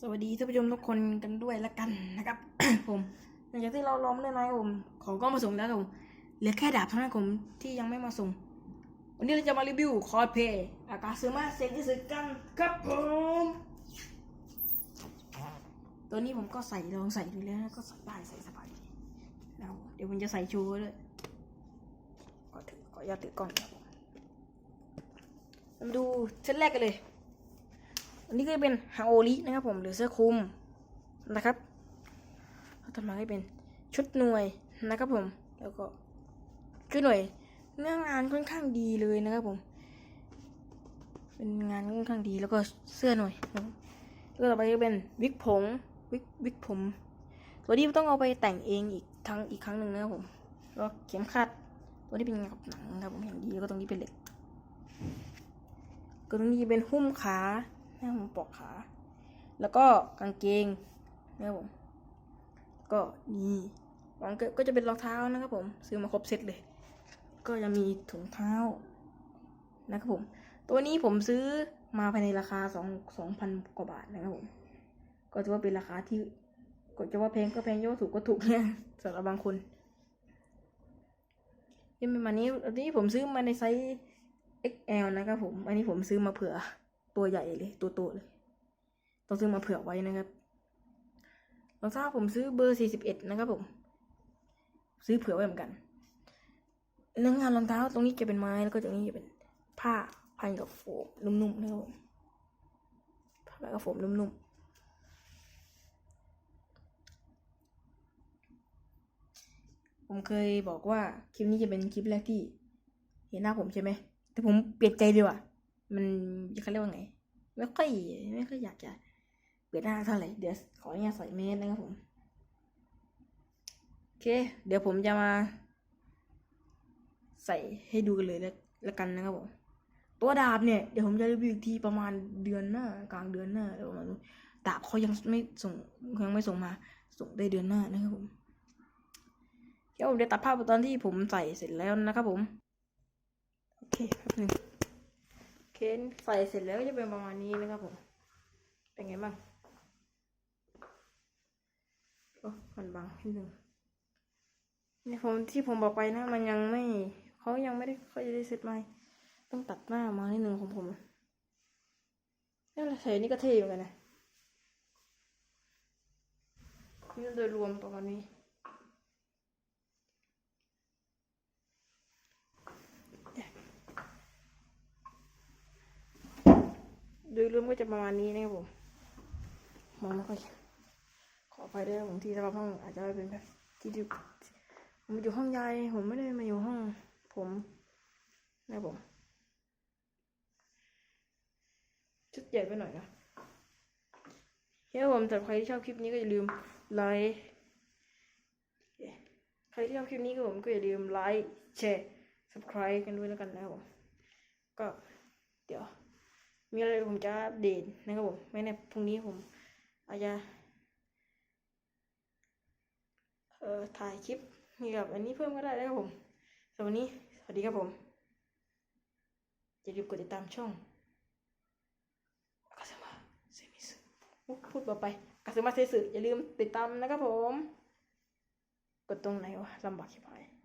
สวัสดีท่านผู้ชมทุกคนกันด้วยละกันนะครับผมหลังจากที่เราล้อมเล่นไม้ผมของก็มาส่งแล้วผมเหลือแค่ดาบเท่านั้นผมที่ยังไม่มาส่ง วันนี้เราจะมารีวิวคอร์เพย์อากาซึมาเซนอิสึกันครับผมตัวนี้ผมก็ใส่ลองใส่ดูแล้วก็ใส่ได้ใส่สบายแล้วเดี๋ยวผมจะใส่ชว์ด้วยก็ถือขออนุญาตถือกล้องครับผมมาดูเซตแรกกันเลย อันนี้ก็จะเป็นฮาโอรินะครับผมหรือเสื้อคลุมนะครับแล้วต่อมาก็เป็นชุดหน่วยนะครับผม แล้วก็ชุดหน่วยเนื้องานค่อนข้างดีเลยนะครับผม เป็นงานค่อนข้างดีแล้วก็เสื้อหน่วยแล้วต่อไปก็เป็นวิกผมวิกวิกผมตัวนี้ต้องเอาไปแต่งเองอีกครั้งอีกครั้งหนึ่งนะครับผมแล้วเข็มขัดตัวนี้เป็นกับหนังนะครับผมอย่างดีแล้วก็ตรงนี้เป็นเหล็กก็ตรงนี้เป็นหุ้มขา นะครับผมปลอกขา แล้วก็กางเกงนะครับผม ก็นี่รองเท้าก็จะเป็นรองเท้านะครับผม ซื้อมาครบเซตเลย ก็จะมีถุงเท้านะครับผม ตัวนี้ผมซื้อมาภายในราคาสองสองพันกว่าบาทนะครับผม ก็ถือว่าเป็นราคาที่ก็จะว่าแพงก็แพงจะว่าถูกก็ถูกเนี่ยสำหรับบางคนยังเป็นมานี้อันนี้ผมซื้อมาในไซส์ XL นะครับผม อันนี้ผมซื้อมาเผื่อ ตัวใหญ่เลยตัวโตเลย ต้องซื้อมาเผื่อไว้นะครับรองเท้าผมซื้อเบอร์41นะครับผม ซื้อเผื่อไว้เหมือนกันเนื้องานรองเท้าตรงนี้จะเป็นไม้แล้วก็ตรงนี้จะเป็นผ้าพันกับโฟมนุ่มๆนะครับผมผ้าพันกับโฟมนุ่มๆผมเคยบอกว่าคลิปนี้จะเป็นคลิปแรกที่ เห็นหน้าผมใช่ไหม แต่ผมเปลี่ยนใจดีว่ะ มันเขาเรียกว่าไง ไม่ค่อยไม่ค่อยอยากจะเปลี่ยนหน้าเท่าไหร่เดี๋ยวขออนุญาตใส่เมสนะครับผมโอเค เดี๋ยวผมจะมา ใส่ให้ดูกันเลยแล้วแล้วกันนะครับผมตัวดาบเนี่ยเดี๋ยวผมจะรีวิวอีกทีประมาณเดือนหน้ากลางเดือนหน้าเดี๋ยวประมาณนู้ดาบเขายังไม่ส่งยังไม่ส่งมา ส่งได้เดือนหน้านะครับผมเดี๋ยวผมจะตัดภาพตอนที่ผมใส่เสร็จแล้วนะครับผม โอเคแป๊บหนึง เคใส่เสร็จแล้วก็จะเป็นประมาณนี้นะครับผม เป็นไงบ้างโอ้มันบางนิดนึงในผมที่ผมบอกไปนะ มันยังไม่เขายังไม่ได้เขาจะได้เสร็จไหมต้องตัดหน้ามานิดนึงของผมนี่เราใส่นี่ก็เท่เหมือนกันนะนี่โดยรวมประมาณนี้ โดยรวมก็จะประมาณนี้นะครับผมมองไม่ค่อยเห็นขอไปด้วยผมที่สภาพห้องอาจจะไม่เป็นแบบที่ที่ผมอยู่ห้องยายผมไม่ได้มาอยู่ห้อง ผมนะครับผมชุดใหญ่ไปหน่อยนะเฮ้ยผมสำหรับใครที่ชอบคลิปนี้ก็อย่าลืมไลค์ใครที่ชอบคลิปนี้ก็ผมก็อย่าลืมไลค์แชร์ subscribe กันด้วยแล้วกันนะครับผมก็เดี๋ยว มีอะไรผมจะอัปเดตนะครับผมไม่แน่พรุ่งนี้ผมอาจจะเอ่อถ่ายคลิปเกี่ยวกับอันนี้เพิ่มก็ได้นะครับผมสำหรับวันนี้สวัสดีครับผมอย่าลืมกดติดตามช่องกาซามาเซมิสึพูดต่อไปกาซามาเซสึอย่าลืมติดตามนะครับผม กดตรงไหนวะลำบากชิบหาย